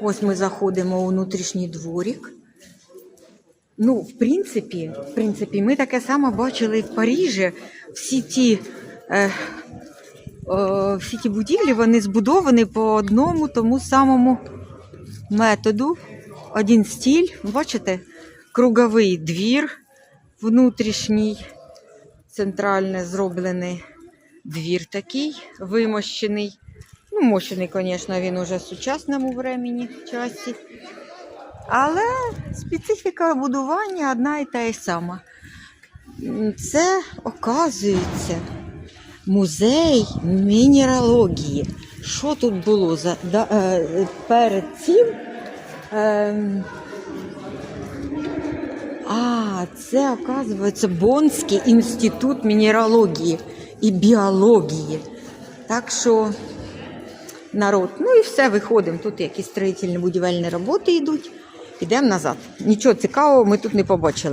Ось ми заходимо у внутрішній дворик. Ну, в принципі, в принципі, ми таке саме бачили в Парижі. Всі ті, е, е, всі ті будівлі вони збудовані по одному тому самому методу. Один стіль. Бачите? Круговий двір внутрішній, центрально зроблений двір такий вимощений. Ну, мощений, звісно, він уже в сучасному времені часі. Але специфіка будування одна і та й сама. Це, оказується, музей мінералогії. Що тут було за, да, е, перед цим? Ем, а, це, оказується, Бонський інститут мінералогії і біології. Так що народ. Ну і все, виходимо. Тут якісь строїтельні будівельні роботи йдуть. Ідемо назад. Нічого цікавого ми тут не побачили.